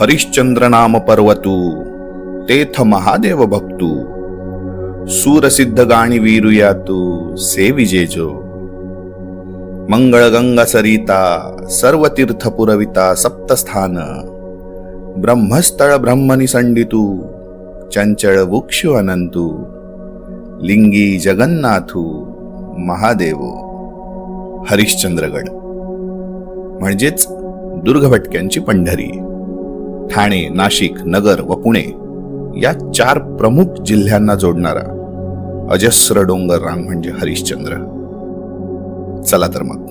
हरिश्चंद्र नाम पर्वतू तेथ महादेव भक्तू सूरसिद्ध गाणी वीरुया तू से विजेजो मंगळ गंगा सरिता सर्व तीर्थ पुरविता सप्तस्थान ब्रह्मस्थळ ब्रह्मनि संडितू चंचळ वृक्षु अनंतू लिंगी जगन्नाथू महादेव। हरिश्चंद्रगड म्हणजेच दुर्गभटक्यांची पंढरी। ठाणे नाशिक नगर व पुणे या चार प्रमुख जिल्ह्यांना जोडणारा अजस्र डोंगर रांग म्हणजे हरिश्चंद्र. चला तर मग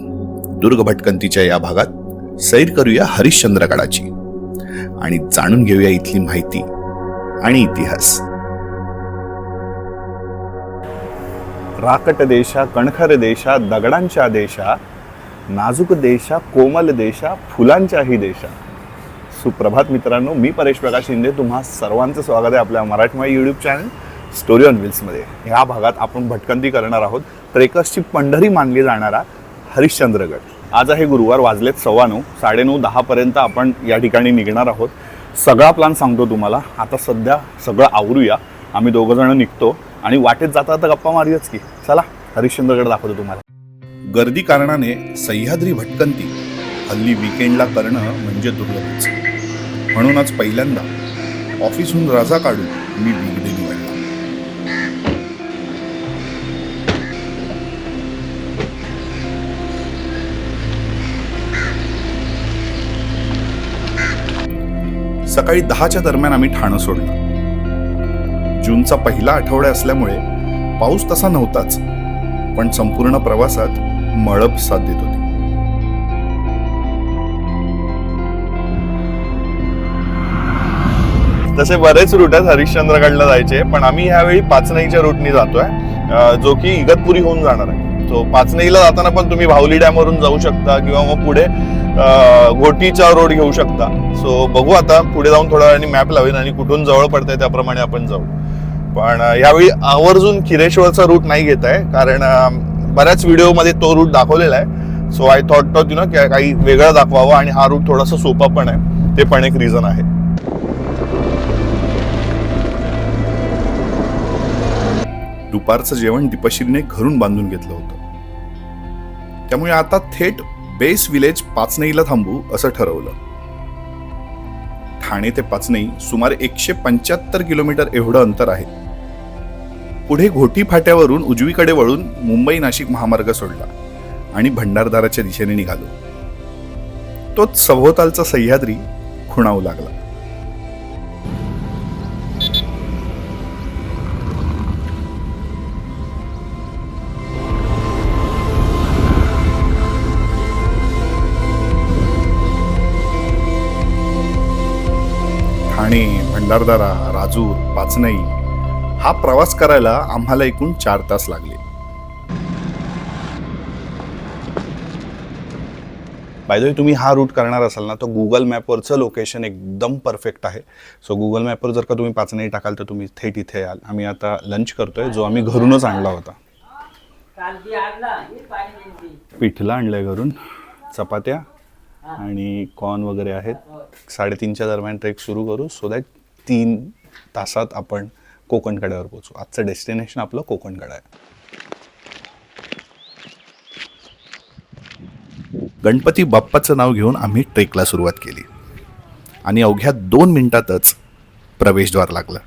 दुर्ग भटकंतीच्या या भागात सैर करूया हरिश्चंद्रगडाची आणि जाणून घेऊया इथली माहिती आणि इतिहास. राकट देशा कणखर देशा दगडांच्या देशा नाजूक देशा कोमल देशा फुलांच्याही देशा. सुप्रभात मित्रांनो मी परेश प्रकाश शिंदे. तुम्हा सर्वांचं स्वागत आहे आपल्या Marathimai YouTube channel story on व्हील्समध्ये ह्या भागात आपण भटकंती करणार आहोत. ट्रेकर्सची पंढरी मानली जाणारा हरिश्चंद्रगड आज आहे गुरुवार वाजलेत सव्वा नऊ. साडेनऊ दहापर्यंत आपण या ठिकाणी निघणार आहोत. सगळा प्लॅन सांगतो तुम्हाला. आता सध्या सगळं आवरूया. आम्ही दोघंजणं निघतो. आणि वाटेत जाता जाता गप्पा मारूयाच की. चला हरिश्चंद्रगड दाखवतो तुम्हाला. गर्दी कारणाने सह्याद्री भटकंती हल्ली विकेंडला करणं म्हणजे दुर्लभच. म्हणूनच पहिल्यांदा ऑफिसहून रजा काढून मी बिगडे निवडला. सकाळी दहाच्या दरम्यान आम्ही ठाणं सोडलं. जूनचा पहिला आठवडा असल्यामुळे पाऊस तसा नव्हताच पण संपूर्ण प्रवासात मळब साथ देत होती. तसे बरेच रूट आहेत. हरिश्चंद्रगडला जायचे. पण आम्ही ह्यावेळी पाचनाईच्या रूटनी जातोय. जो की इगतपुरी होऊन जाणार आहे. सो पाचनईला जाताना पण तुम्ही भावली डॅम वरून जाऊ शकता किंवा मग पुढे घोटीचा रोड घेऊ शकता. सो बघू आता. पुढे जाऊन थोड्या वेळाने मॅप लावेन आणि कुठून जवळ पडतंय त्याप्रमाणे आपण जाऊ. पण यावेळी आवर्जून खिरेश्वरचा रूट नाही घेत आहे. कारण बऱ्याच व्हिडिओमध्ये तो रूट दाखवलेला आहे. So I thought taught you know काही वेगळा दाखवावं आणि हा रूट थोडासा सोपा पण आहे. ते पण एक रिझन आहे. दुपारचं जेवण दीपशिरीने घरून बांधून घेतलं होतं. त्यामुळे आता थेट बेस विलेज पाचनईला थांबू असं ठरवलं. ठाणे ते पाचनई सुमारे एकशे पंच्याहत्तर किलोमीटर एवढं अंतर आहे. पुढे घोटी फाट्यावरून उजवीकडे वळून मुंबई नाशिक महामार्ग सोडला आणि भंडारदाराच्या दिशेने निघालो. तोच सभोवतालचा सह्याद्री खुणावू लागला. भंडारदारा राजूर पाचनई हा प्रवास करायला आम्हाला एकूण चार तास लागले. बाय तुम्ही हा रूट करणार असाल ना तर गुगल मॅपवरचं लोकेशन एकदम परफेक्ट आहे. सो गुगल मॅपवर जर का तुम्ही पाचनई टाकाल तर तुम्ही थेट इथे याल. आम्ही आता लंच करतोय जो आम्ही घरूनच आणला होता. पिठलं आणलंय घरून चपात्या आणि कॉर्न वगैरे आहेत. साडेतीनच्या दरम्यान ट्रेक सुरू करू. सो दॅट तीन तासात आपण कोकण कड्यावर पोचू आजचं डेस्टिनेशन आपलं कोकण कडा आहे. गणपती बाप्पाचं नाव घेऊन आम्ही ट्रेकला सुरुवात केली. आणि अवघ्या दोन मिनिटातच प्रवेशद्वार लागलं.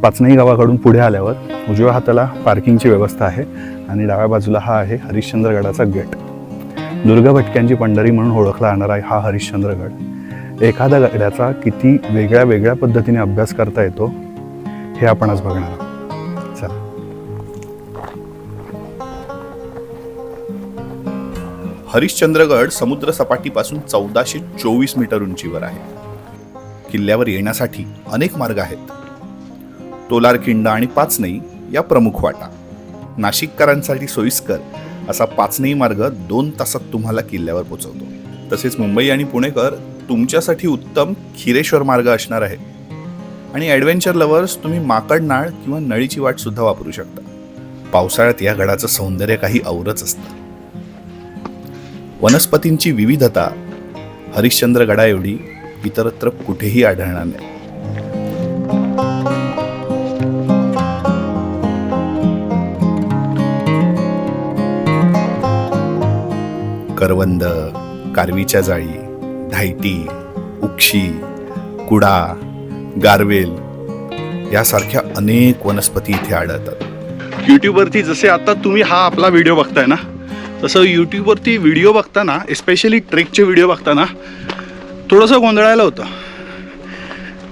पाचनाई गावाकडून पुढे आल्यावर उजव्या हाताला पार्किंगची व्यवस्था आहे आणि डाव्या बाजूला हा आहे हरिश्चंद्रगडाचा गेट दुर्गा भटक्यांची पंढरी म्हणून ओळखला जाणारा हा हरिश्चंद्रगड. एखाद्या गाड्याचा किती वेगळ्या वेगळ्या पद्धतीने अभ्यास करता येतो हे आपण आज बघणार आहोत. चला. हरिश्चंद्रगड समुद्र सपाटीपासून चौदाशे चोवीस मीटर उंचीवर आहे. किल्ल्यावर येण्यासाठी अनेक मार्ग आहेत. तोलारखिंड आणि पाचनई या प्रमुख वाटा. नाशिककरांसाठी सोयीस्कर असा पाचनई मार्ग दोन तासात तुम्हाला किल्ल्यावर पोहोचवतो तसेच मुंबई आणि पुणेकर तुमच्यासाठी उत्तम खिरेश्वर मार्ग असणार आहे. आणि ॲडव्हेंचर लवर्स तुम्ही माकडनाळ किंवा नळीची वाट सुद्धा वापरू शकता. पावसाळ्यात या गडाचं सौंदर्य काही औरच असतं. वनस्पतींची विविधता हरिश्चंद्र गडा एवढी इतरत्र कुठेही आढळणार नाही. करवंद कारवीच्या जाळी धायटी उक्षी कुडा गारवेल यासारख्या अनेक वनस्पती इथे आढळतात. यूट्यूबवरती जसे आता तुम्ही हा आपला व्हिडिओ बघताय ना तसं यूट्यूबवरती व्हिडिओ बघताना एस्पेशली ट्रेकचे व्हिडिओ बघताना थोडंसं गोंधळायला होतं.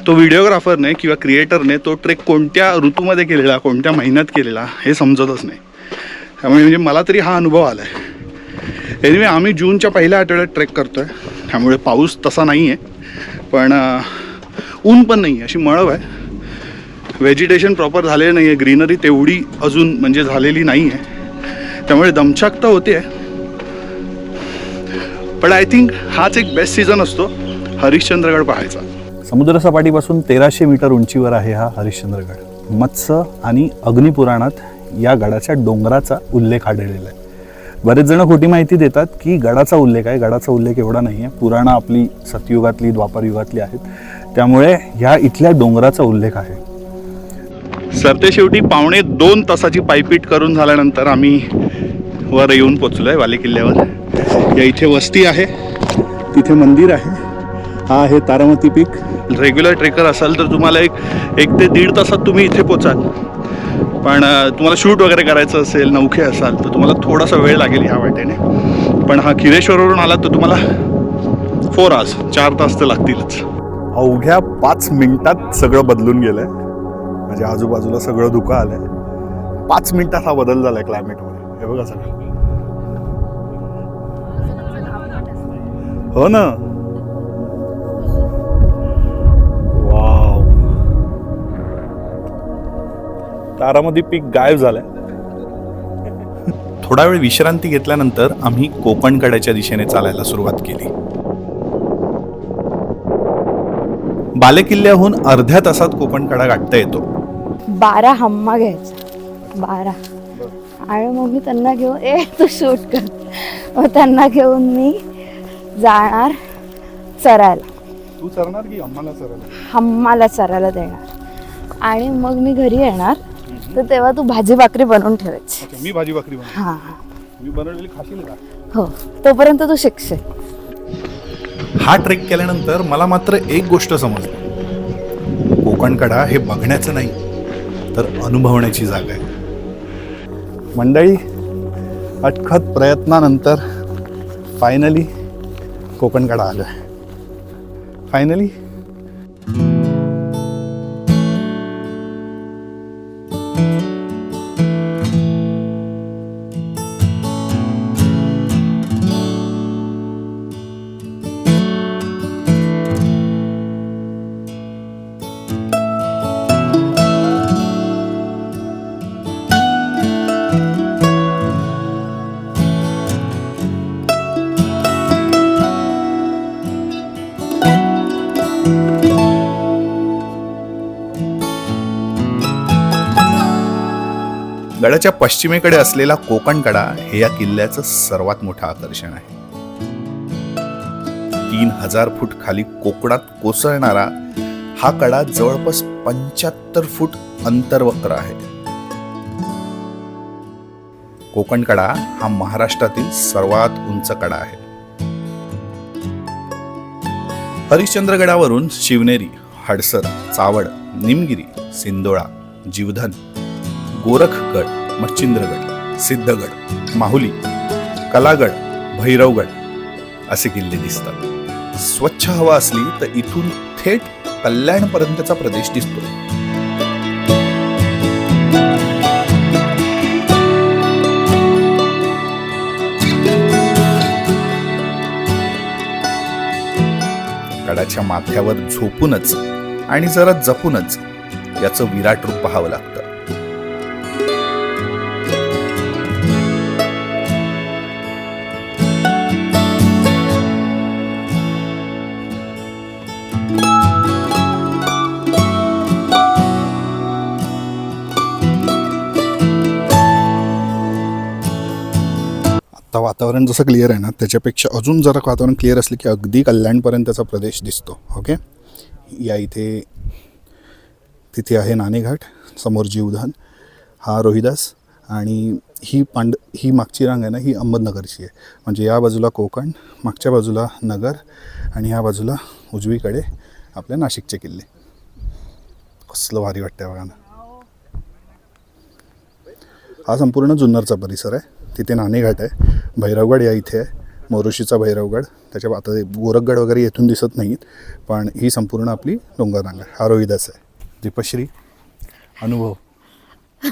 तो व्हिडिओग्राफरने किंवा क्रिएटरने तो ट्रेक कोणत्या ऋतूमध्ये केलेला कोणत्या महिन्यात केलेला हे समजतच नाही. त्यामुळे म्हणजे मला तरी हा अनुभव आला आहे एनिवे आम्ही जूनच्या पहिल्या आठवड्यात ट्रेक करतो आहे त्यामुळे पाऊस तसा नाही आहे पण ऊन पण नाही आहे अशी मळव आहे. व्हेजिटेशन प्रॉपर झालेलं नाही आहे ग्रीनरी तेवढी अजून म्हणजे झालेली नाही आहे त्यामुळे दमछाक तर होते आहे पण आय थिंक हाच एक बेस्ट सीझन असतो. हरिश्चंद्रगड पाहायचा. समुद्रसपाटीपासून तेराशे मीटर उंचीवर आहे हा हरिश्चंद्रगड. मत्स्य आणि अग्निपुराणात या गडाच्या डोंगराचा उल्लेख आढळलेला आहे. बरेच जण खोटी माहिती देतात की गडाचा उल्लेख आहे. गडाचा उल्लेख एवढा नाही आहे. पुराणं आपली सतयुगातली द्वापारयुगातली आहेत. त्यामुळे ह्या इथल्या डोंगराचा उल्लेख आहे. सरते शेवटी पावणे दोन तासाची पायपीट करून झाल्यानंतर आम्ही वर येऊन पोचलो आहे वाले किल्ल्यावर या इथे वस्ती आहे. तिथे मंदिर आहे. हा आहे तारामती पीक. रेग्युलर ट्रेकर असाल तर तुम्हाला एक एक ते दीड तासात तुम्ही इथे पोचाल. पण तुम्हाला शूट वगैरे करायचं असेल नौखे असाल तर तुम्हाला थोडासा वेळ लागेल ह्या वाटेने. पण हा खिरेश्वरवरून आलात तर तुम्हाला फोर आवर्स चार तास तर लागतीलच. अवघ्या पाच मिनिटात सगळं बदलून गेलं आहे म्हणजे आजूबाजूला सगळं धुकं आहे पाच मिनिटात हा बदल झाला आहे क्लायमेटमध्ये हे बघा सगळं. हो ना. तारामध्ये पीक गायब झालंय. थोडा वेळ विश्रांती घेतल्यानंतर आम्ही कोकणकड्याच्या दिशेने चालायला सुरुवात केली. बालेकिल्ल्याहून अर्ध्या तासात कोकणकडा गाठता येतो. बारा हम्मा घ्यायचा. बारा. आणि मग मी त्यांना घेऊन ए तू शूट कर. मग त्यांना घेऊन मी जाणार चरायला. तू चरणार की आम्हाला चरणार हम्माला चरायला देणार. आणि मग मी घरी येणार. तर तेव्हा तू भाजी भाकरी बनवून ठेवायची. मी भाजी भाकरी बनव हां. मी बनवलेली खाशील का? हो तोपर्यंत तू शिकशील. हा ट्रेक केल्यानंतर मला मात्र एक गोष्ट समजली. कोकणकडा हे बघण्याचं नाही तर अनुभवण्याची जागा आहे. मंडळी अटखत प्रयत्नानंतर फायनली कोकणकडा आलं फायनली गडाच्या पश्चिमेकडे असलेला कोकणकडा हे या किल्ल्याचं सर्वात मोठं आकर्षण आहे. तीन हजार फूट खाली कोकणात कोसळणारा हा कडा जवळपास पंच्याहत्तर फूट अंतर्वक्र आहे. कोकण कडा हा महाराष्ट्रातील सर्वात उंच कडा आहे. हरिश्चंद्रगडावरून शिवनेरी हडसर चावड निमगिरी सिंदोळा जीवधन गोरखगड मच्छिंद्रगड सिद्धगड माहुली कलागड भैरवगड असे किल्ले दिसतात. स्वच्छ हवा असली तर इथून थेट कल्याणपर्यंतचा प्रदेश दिसतो. गडाच्या माथ्यावर झोपूनच आणि जरा जपूनच याचं विराट रूप पाहावं लागतं. वातावरण जसं क्लिअर आहे ना त्याच्यापेक्षा अजून जरा वातावरण क्लिअर असलं की अगदी कल्याणपर्यंतचा प्रदेश दिसतो ओके या इथे तिथे आहे नाणेघाट समोर जीवधान हा रोहिदास आणि ही पांड ही मागची रांग आहे ना ही अहमदनगरची आहे. म्हणजे या बाजूला कोकण मागच्या बाजूला नगर आणि या बाजूला उजवीकडे आपल्या नाशिकचे किल्ले. कसलं भारी वाटतं बघा ना. हा संपूर्ण जुन्नरचा परिसर आहे. तिथे नाणेघाट आहे. भैरवगड या इथे आहे. मोरुशीचा भैरवगड. त्याच्या आता गोरखगड वगैरे येथून दिसत नाहीत. पण ही संपूर्ण आपली डोंगररांग आहे. हा रोहिदास आहे. दीपश्री अनुभव.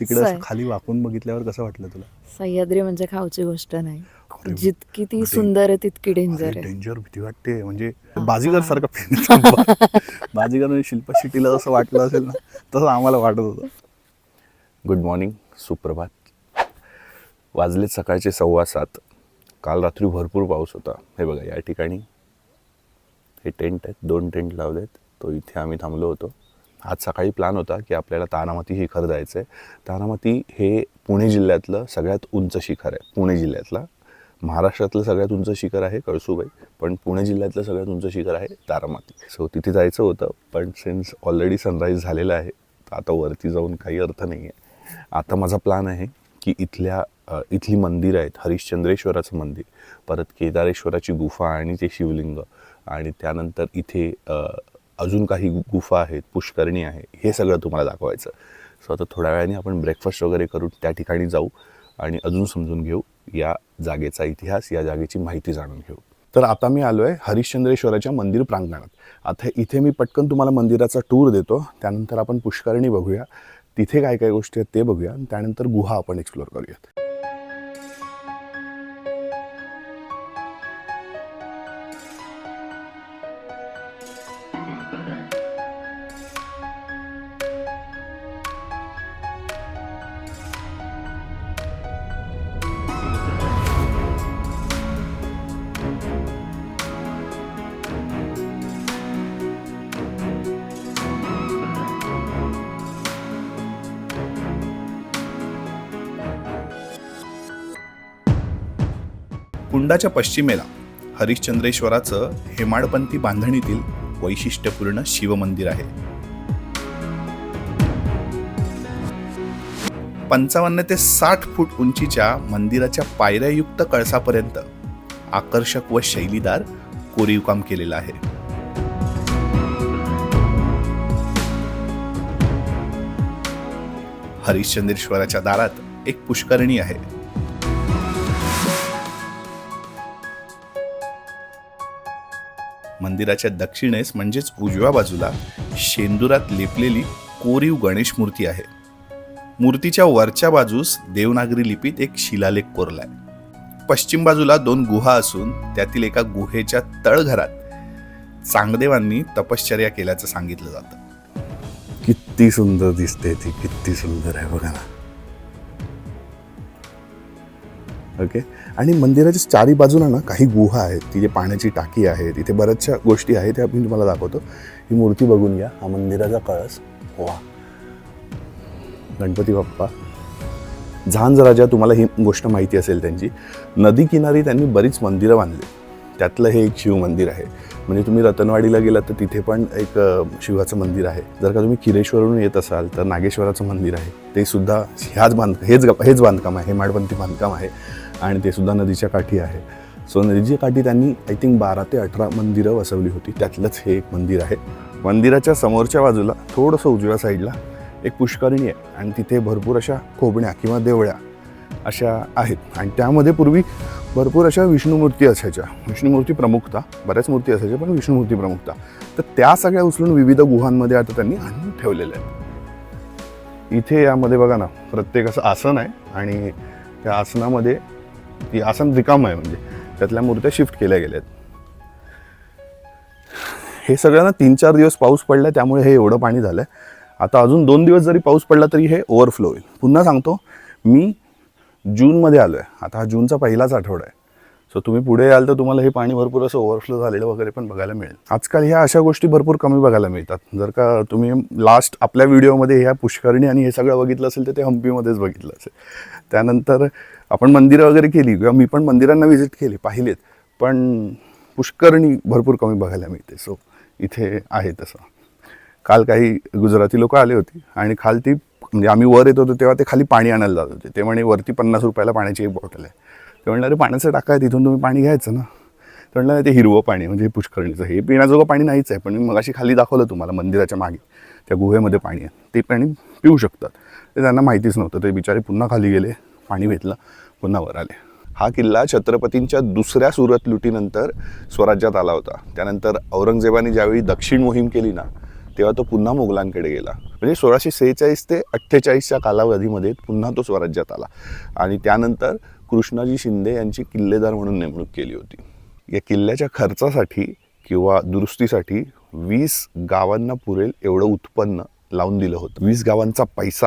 तिकडे. खाली वाकून बघितल्यावर कसं वाटलं तुला? सह्याद्री म्हणजे खाऊची गोष्ट नाही. जितकी ती. सुंदर आहे तितकी डेंजर आहे. डेंजर भीती वाटते. म्हणजे बाजीगर सारखं बाजीगर आणि शिल्पा शिटीला जसं वाटलं असेल ना तसं आम्हाला वाटत होतं. गुड मॉर्निंग सुप्रभात. वाजलेत सकाळचे सव्वा सात. काल रात्री भरपूर पाऊस होता. हे बघा या ठिकाणी हे टेंट आहेत दोन टेंट लावलेत. तो इथे आम्ही थांबलो होतो. आज सकाळी प्लॅन होता की आपल्याला तारामती शिखर जायचं आहे तारामती हे पुणे जिल्ह्यातलं सगळ्यात उंच शिखर आहे. पुणे जिल्ह्यातलं. महाराष्ट्रातलं सगळ्यात उंच शिखर आहे कळसूबाई पण पुणे जिल्ह्यातलं सगळ्यात उंच शिखर आहे तारामती. सो तिथे जायचं होतं पण सिन्स ऑलरेडी सनराईज झालेला आहे तर आता वरती जाऊन काही अर्थ नाही आहे आता माझा प्लॅन आहे की इथल्या इथली मंदिरं आहेत. हरिश्चंद्रेश्वराचं मंदिर परत केदारेश्वराची गुफा आणि ते शिवलिंग आणि त्यानंतर इथे अजून काही गुफा आहेत पुष्करणी आहे हे सगळं तुम्हाला दाखवायचं. सो आता थोड्या वेळाने आपण ब्रेकफास्ट वगैरे करून त्या ठिकाणी जाऊ आणि अजून समजून घेऊ या जागेचा इतिहास या जागेची माहिती जाणून घेऊ. तर आता मी आलो आहे हरिश्चंद्रेश्वराच्या मंदिर प्रांगणात. आता इथे मी पटकन तुम्हाला मंदिराचा टूर देतो. त्यानंतर आपण पुष्करणी बघूया. तिथे काय काय गोष्टी आहेत ते बघूया. आणि त्यानंतर गुहा आपण एक्सप्लोअर करूयात. कुंडाच्या पश्चिमेला हरिश्चंद्रेश्वराचं हेमाडपंथी बांधणीतील वैशिष्ट्यपूर्ण शिवमंदिर आहे. पंचावन्न ते साठ फूट उंचीच्या मंदिराच्या पायऱ्यायुक्त कळसापर्यंत आकर्षक व शैलीदार कोरीवकाम केलेलं आहे. हरिश्चंद्रेश्वराच्या दारात एक पुष्करणी आहे. मंदिराच्या दक्षिणेस म्हणजेच उजव्या बाजूला शेंदुरात लेपलेली कोरीव गणेश मूर्ती आहे. मूर्तीच्या वरच्या बाजूस देवनागरी लिपीत एक शिलालेख कोरलाय. पश्चिम बाजूला दोन गुहा असून त्यातील एका गुहेच्या तळघरात चांगदेवांनी तपश्चर्या केल्याचं सांगितलं जातं. किती सुंदर दिसते ती किती सुंदर आहे बघा ना. ओके आणि मंदिराच्या चारी बाजूला ना काही गुहा आहेत. तिथे पाण्याची टाकी आहे. तिथे बऱ्याचशा गोष्टी आहेत. त्या मी तुम्हाला दाखवतो. ही मूर्ती बघून घ्या. हा मंदिराचा कळस. वा. गणपती बाप्पा. झांजराजा तुम्हाला ही गोष्ट माहिती असेल त्यांची. नदी किनारी त्यांनी बरीच मंदिरं बांधली. त्यातलं हे एक शिव मंदिर आहे. म्हणजे तुम्ही रतनवाडीला गेलात तर तिथे पण एक शिवाचं मंदिर आहे. जर का तुम्ही किरेश्वरवरून येत असाल तर नागेश्वराचं मंदिर आहे. ते सुद्धा ह्याच बांध हेच हेच बांधकाम आहे. हे माडपंथी बांधकाम आहे. आणि ते सुद्धा नदीच्या काठी आहे. सो नदीच्या काठी त्यांनी आय थिंक बारा ते अठरा मंदिरं वसवली होती. त्यातलंच हे एक मंदिर आहे. मंदिराच्या समोरच्या बाजूला थोडंसं उजव्या साईडला एक पुष्करणी आहे. आणि तिथे भरपूर अशा खोबण्या किंवा देवळ्या अशा आहेत. आणि त्यामध्ये पूर्वी भरपूर अशा विष्णुमूर्ती असायच्या. विष्णुमूर्ती प्रमुखता बऱ्याच मूर्ती असायच्या पण विष्णुमूर्ती प्रमुखता. तर त्या सगळ्या उचलून विविध गुहांमध्ये आता त्यांनी आणून ठेवलेल्या आहेत. इथे यामध्ये बघा ना प्रत्येक असं आसन आहे. आणि त्या आसनामध्ये ती आसन रिकाम आहे म्हणजे. त्यातल्या मूर्त्या शिफ्ट केल्या गेल्या आहेत हे सगळ्यांना तीन चार दिवस पाऊस पडला त्यामुळे हे एवढं पाणी झालं आता अजून दोन दिवस जरी पाऊस पडला तरी हे ओव्हरफ्लो होईल. पुन्हा सांगतो मी जूनमध्ये आलो आहे आता हा जूनचा पहिलाच आठवडा आहे. सो तुम्ही पुढे याल तर तुम्हाला हे पाणी भरपूर असं ओव्हरफ्लो झालेलं वगैरे पण बघायला मिळेल. आजकाल ह्या अशा गोष्टी भरपूर कमी बघायला मिळतात. जर का तुम्ही लास्ट आपल्या व्हिडिओमध्ये ह्या पुष्करणी आणि हे सगळं बघितलं असेल तर ते हम्पीमध्येच बघितलं असेल. त्यानंतर आपण मंदिरं वगैरे केली किंवा मी पण मंदिरांना व्हिजिट केली पाहिलेत. पण पुष्करणी भरपूर कमी बघायला मिळते. सो इथे आहे तसं. काल काही गुजराती लोक आले होते आणि खाल ती म्हणजे आम्ही वर येत होतो तेव्हा ते खाली पाणी आणायला जात होते. ते म्हणे वरती पन्नास रुपयाला पाण्याची एक बॉटल आहे. ते म्हणलं अरे टाका आहे तिथून तुम्ही पाणी घ्यायचं ना. ते म्हणलं ते हिरवं पाणी म्हणजे पुष्करणीचं. हे पिण्याजोगं पाणी नाहीच आहे पण मी मगाशी खाली दाखवलं तुम्हाला मंदिराच्या मागे. त्या गुहेमध्ये पाणी आहे. ते पाणी पिऊ शकतात. ते त्यांना माहितीच नव्हतं. ते बिचारे पुन्हा खाली गेले पाणी भेटलं. पुन्हा वर आले. हा किल्ला छत्रपतींच्या दुसऱ्या सुरत लुटीनंतर स्वराज्यात आला होता. त्यानंतर औरंगजेबाने ज्यावेळी दक्षिण मोहीम केली ना तेव्हा तो पुन्हा मोगलांकडे गेला. म्हणजे सोळाशे सेहेचाळीस ते अठ्ठेचाळीसच्या कालावधीमध्ये पुन्हा तो स्वराज्यात आला. आणि त्यानंतर कृष्णाजी शिंदे यांची किल्लेदार म्हणून नेमणूक केली होती. या किल्ल्याच्या खर्चासाठी किंवा दुरुस्तीसाठी वीस गावांना पुरेल एवढं उत्पन्न लावून दिलं होतं. वीस गावांचा पैसा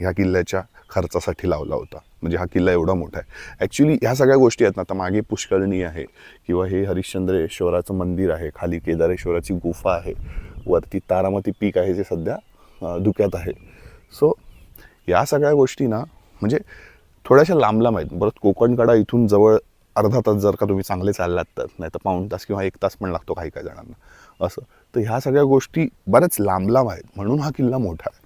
ह्या किल्ल्याच्या खर्चासाठी लावला होता. म्हणजे हा किल्ला एवढा मोठा आहे. ॲक्च्युली ह्या सगळ्या गोष्टी आहेत ना आता मागे पुष्कळणी आहे. किंवा हे हरिश्चंद्रेश्वराचं मंदिर आहे खाली केदारेश्वराची गुफा आहे वरती तारामती पीक आहे जे सध्या धुक्यात आहे. सो या सगळ्या गोष्टी ना म्हणजे थोड्याशा लांब लांब आहेत. परत कोकणकडा इथून जवळ अर्धा तास जर का तुम्ही चांगले चाललात तर नाही तर पाऊण तास किंवा एक तास पण लागतो काही काही जणांना. असं. तर ह्या सगळ्या गोष्टी बऱ्याच लांब लांब आहेत. म्हणून हा किल्ला मोठा आहे.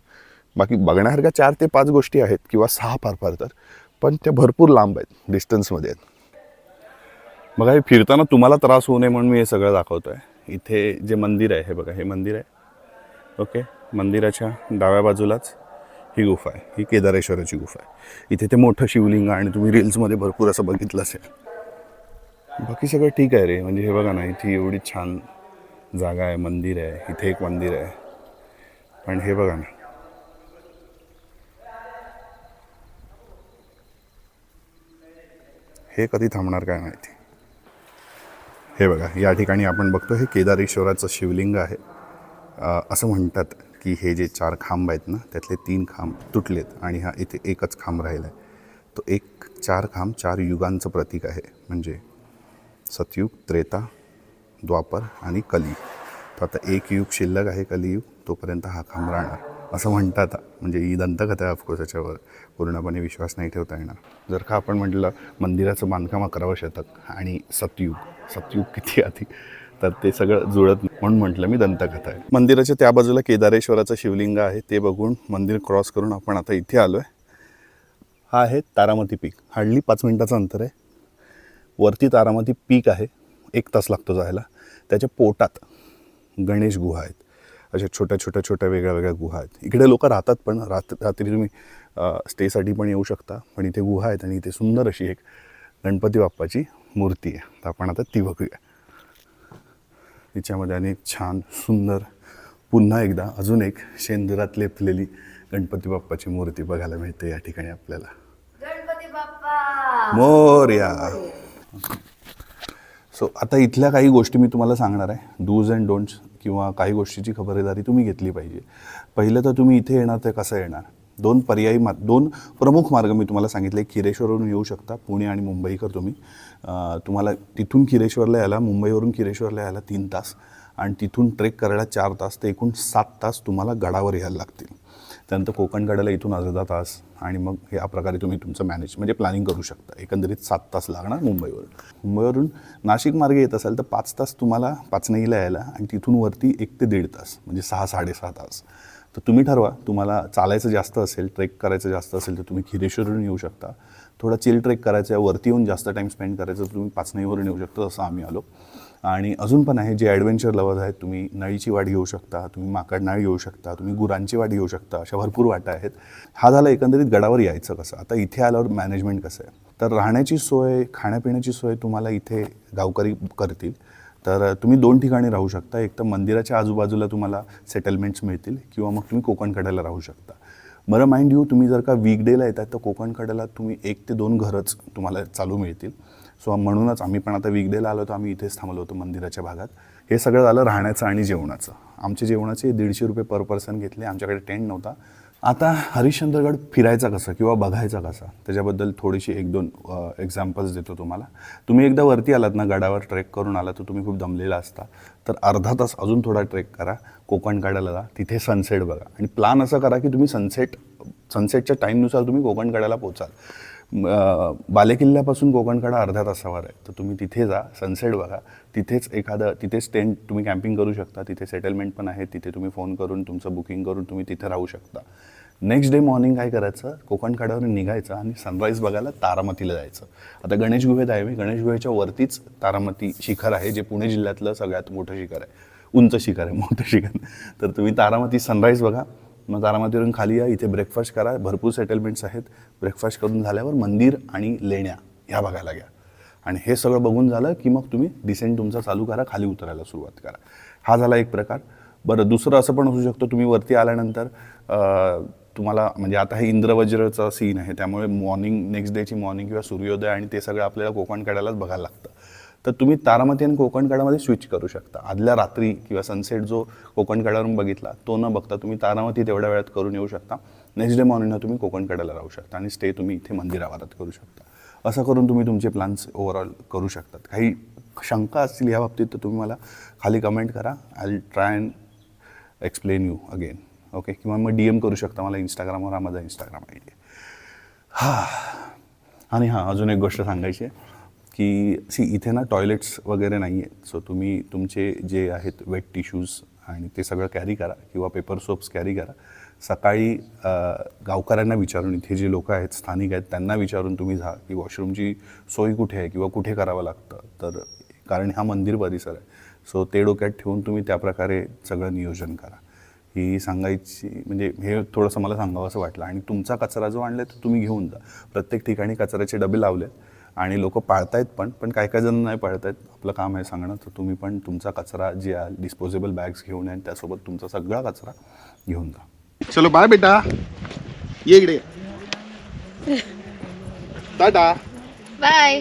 बाकी बघण्यासारख्या चार ते पाच गोष्टी आहेत किंवा सहा फार फार तर पण त्या भरपूर लांब आहेत डिस्टन्समध्ये आहेत. बघा हे फिरताना तुम्हाला त्रास होऊ नये म्हणून मी हे सगळं दाखवतो आहे इथे जे मंदिर आहे हे बघा हे मंदिर आहे. ओके मंदिराच्या डाव्या बाजूलाच ही गुफा आहे. ही केदारेश्वराची गुफा आहे. इथे ते मोठं शिवलिंग आहे आणि तुम्ही रील्समध्ये भरपूर असं बघितलं असेल. बाकी सगळं ठीक आहे रे. म्हणजे हे बघा ना इथे एवढी छान जागा आहे मंदिर आहे. इथे एक मंदिर आहे. पण हे बघा ना हे कधी थांबणार काय माहिती? हे बघा या ठिकाणी आपण बघतो हे केदारेश्वराचं शिवलिंग आहे. असं म्हणतात की हे जे चार खांब आहेत ना त्यातले तीन खांब तुटलेत आणि हा इथे एकच खांब राहिला आहे तो एक चार खांब चार युगांचं प्रतीक आहे. म्हणजे सतयुग त्रेता द्वापर आणि कली तर आता एक युग शिल्लक आहे कलियुग तोपर्यंत हा खांब राहणार. असं म्हणतात. म्हणजे ही दंतकथा आहे ऑफकोर्स याच्यावर पूर्णपणे विश्वास नाही ठेवता येणार. जर का आपण म्हटलं मंदिराचं बांधकाम अकरावं शतक आणि सतयुग सतयुग किती आधी तर ते सगळं जुळत नाही. म्हणून म्हटलं मी दंतकथा आहे. मंदिराच्या त्या बाजूला केदारेश्वराचं शिवलिंग आहे ते बघून मंदिर क्रॉस करून आपण आता इथे आलो आहे हा आहे तारामती पीक. हार्डली पाच मिनिटाचं अंतर आहे. वरती तारामती पीक आहे. एक तास लागतो जायला. त्याच्या पोटात गणेश गुहा आहेत. अशा छोट्या छोट्या छोट्या वेगळ्या वेगळ्या गुहा आहेत. इकडे लोक राहतात पण रात रात्री तुम्ही स्टेसाठी पण येऊ शकता. पण इथे गुहा आहेत आणि इथे सुंदर अशी एक गणपती बाप्पाची मूर्ती आहे. तर आपण आता ती बघूया. तिच्यामध्ये एक छान सुंदर पुन्हा एकदा अजून एक शेंदुरात लेपलेली गणपती बाप्पाची मूर्ती बघायला मिळते या ठिकाणी आपल्याला. मोर्या! सो आता इथल्या काही गोष्टी मी तुम्हाला सांगणार आहे. डूज अँड डोंट्स किंवा काही गोष्टीची खबरदारी तुम्ही घेतली पाहिजे. पहिलं तर तुम्ही इथे येणार तर कसं येणार? दोन पर्यायी मा दोन प्रमुख मार्ग मी तुम्हाला सांगितले. खिरेश्वरवरून येऊ शकता पुणे आणि मुंबईकर तुम्ही. तुम्हाला तिथून किरेश्वरला यायला मुंबईवरून किरेश्वरला यायला तीन तास आणि तिथून ट्रेक करायला चार तास ते एकूण सात तास तुम्हाला गडावर यायला लागतील. त्यानंतर कोकण गडाला इथून अर्धा तास आणि मग या प्रकारे तुम्ही तुमचं मॅनेज म्हणजे प्लॅनिंग करू शकता. एकंदरीत सात तास लागणार मुंबईवरून. मुंबईवरून नाशिक मार्गे येत असाल तर पाच तास तुम्हाला पाचनईला यायला आणि तिथून वरती एक ते दीड तास म्हणजे सहा साडेसहा तास. तर तुम्ही ठरवा तुम्हाला चालायचं जास्त असेल ट्रेक करायचं जास्त असेल तर तुम्ही खिरेश्वरून येऊ शकता. थोडा चिल ट्रेक करायचा आहे वरती येऊन जास्त टाईम स्पेंड करायचं तर तुम्ही पाचनईवरून येऊ शकता असं आम्ही आलो. आणि अजून पण आहे जे ॲडव्हेंचर लवर्स आहेत तुम्ही नळीची वाट घेऊ शकता तुम्ही माकडनाळ घेऊ शकता तुम्ही गुरांची वाट घेऊ शकता अशा भरपूर वाटा आहेत. हा झाला एकंदरीत गडावर यायचं कसं? आता इथे आल्यावर मॅनेजमेंट कसं आहे? तर राहण्याची सोय खाण्यापिण्याची सोय तुम्हाला इथे गावकरी करतील. तर तुम्ही दोन ठिकाणी राहू शकता. एक तर मंदिराच्या आजूबाजूला तुम्हाला सेटलमेंट्स मिळतील किंवा मग तुम्ही कोकणकड्याला राहू शकता. बरं माइंड यू तुम्ही जर का वीकडेला येतात तर कोकणकड्याला तुम्ही एक ते दोन घरच तुम्हाला चालू मिळतील. सो म्हणूनच आम्ही पण आता वीकडेला आलो तर आम्ही इथेच थांबलो होतो मंदिराच्या भागात. हे सगळं झालं राहण्याचं आणि जेवणाचं. आमचे जेवणाचे दीडशे रुपये पर पर्सन घेतले आमच्याकडे टेंट नव्हता. आता हरिश्चंद्रगड फिरायचा कसा किंवा बघायचा कसा? त्याच्याबद्दल थोडीशी एक दोन एक्झाम्पल्स देतो तुम्हाला. तुम्ही एकदा वरती आलात ना गडावर ट्रेक करून आला तर तुम्ही खूप दमलेला असता. तर अर्धा तास अजून थोडा ट्रेक करा कोकण काढायला जा तिथे सनसेट बघा. आणि प्लान असा करा की तुम्ही सनसेट सनसेटच्या टाईमनुसार तुम्ही कोकण काढायला पोचाल. बालेकिल्ल्यापासून कोकणकडा अर्धा तासावर आहे. तर तुम्ही तिथे जा सनसेट बघा. तिथेच एखादं तिथेच टेंट तुम्ही कॅम्पिंग करू शकता. तिथे सेटलमेंट पण आहे. तिथे तुम्ही फोन करून तुमचं बुकिंग करून तुम्ही तिथे राहू शकता. नेक्स्ट डे मॉर्निंग काय करायचं? कोकणकड्यावर निघायचं आणि सनराईज बघायला तारामतीला जायचं. आता गणेश गुहेत आहे मी. गणेश गुहेच्या वरतीच तारामती शिखर आहे जे पुणे जिल्ह्यातलं सगळ्यात मोठं शिखर आहे. उंच शिखर आहे मोठं शिखर. तर तुम्ही तारामती सनराईज बघा. मग तारामतीवरून खाली या इथे ब्रेकफास्ट करा. भरपूर सेटलमेंट्स आहेत. ब्रेकफास्ट करून झाल्यावर मंदिर आणि लेण्या ह्या बघायला घ्या. आणि हे सगळं बघून झालं की मग तुम्ही डिसेंट तुमचा चालू करा खाली उतरायला सुरुवात करा. हा झाला एक प्रकार. बरं दुसरं असं पण असू शकतं तुम्ही वरती आल्यानंतर तुम्हाला म्हणजे आता हे इंद्रवज्रचा सीन आहे त्यामुळे मॉर्निंग नेक्स्ट डेची मॉर्निंग किंवा सूर्योदय आणि ते सगळं आपल्याला कोकणकड्यालाच बघायला लागतं. तर तुम्ही तारामती आणि कोकणगडामध्ये स्विच करू शकता. आदल्या रात्री किंवा सनसेट जो कोकणगडावरून बघितला तो न बघता तुम्ही तारामती तेवढ्या वेळात करून येऊ शकता. नेक्स्ट डे मॉर्निंगला तुम्ही कोकणकड्याला राहू शकता आणि स्टे तुम्ही इथे मंदिर आवारात करू शकता. असं करून तुम्ही तुमचे प्लॅन्स ओव्हरऑल करू शकतात काही शंका असतील या बाबतीत तर तुम्ही मला खाली कमेंट करा. I try and explain you again okay किंवा मग डी एम करू शकता मला इंस्टाग्रामवर हा माझा इंस्टाग्राम आय डी हां. आणि हां अजून एक गोष्ट सांगायची आहे. की सी इथे ना टॉयलेट्स वगैरे नाही आहेत सो तुम्ही तुमचे जे आहेत वेट टिश्यूज आणि ते सगळं कॅरी करा किंवा पेपर सोप्स कॅरी करा. सकाळी गावकऱ्यांना विचारून इथे जे लोक आहेत स्थानिक आहेत त्यांना विचारून तुम्ही जा की वॉशरूमची सोय कुठे आहे किंवा कुठे करावं लागतं. तर कारण हा मंदिर परिसर आहे. सो ते डोक्यात ठेवून तुम्ही त्या प्रकारे सगळं नियोजन करा. ही सांगायची म्हणजे हे थोडंसं मला सांगावं असं वाटलं. आणि तुमचा कचरा जो आणलाय तो तुम्ही घेऊन जा. प्रत्येक ठिकाणी कचऱ्याचे डबे लावलेत. आणि लोक पाळतायत पण पण काय काय जण नाही पाळतायत. आपलं काम आहे सांगणं तर तुम्ही पण तुमचा कचरा जे आहे डिस्पोजेबल बॅग्स घेऊन या आणि त्यासोबत तुमचा सगळा कचरा घेऊन जा. चलो बाय बेटा. ये इकडे. टाटा. बाय.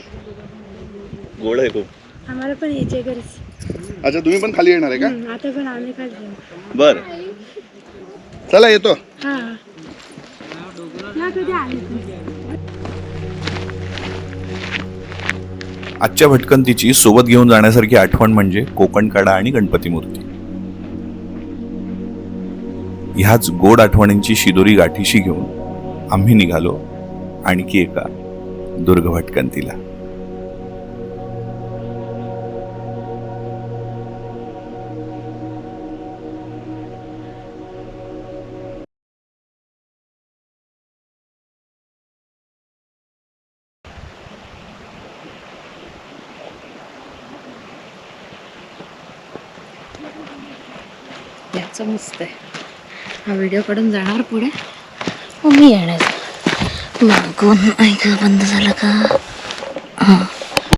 गोड आहे खूप आम्हाला पण यायचे घरीच. अच्छा तुम्ही पण खाली येणार आहे का? हं, आता पण आम्ही बरं. चला येतो. हा. या कधी आले तुम्ही? आजच्या भटकंतीची सोबत घेऊन जाण्यासारखी आठवण म्हणजे कोकणकडा आणि गणपती मूर्ती. ह्याच गोड आठवणींची शिदोरी गाठीशी घेऊन आम्ही निघालो आणखी एका दुर्ग भटकंतीला. मस्त आहे हा व्हिडिओ काढून जाणार पुढे. मग मी येणार. मागून ऐका बंद झालं का? हां.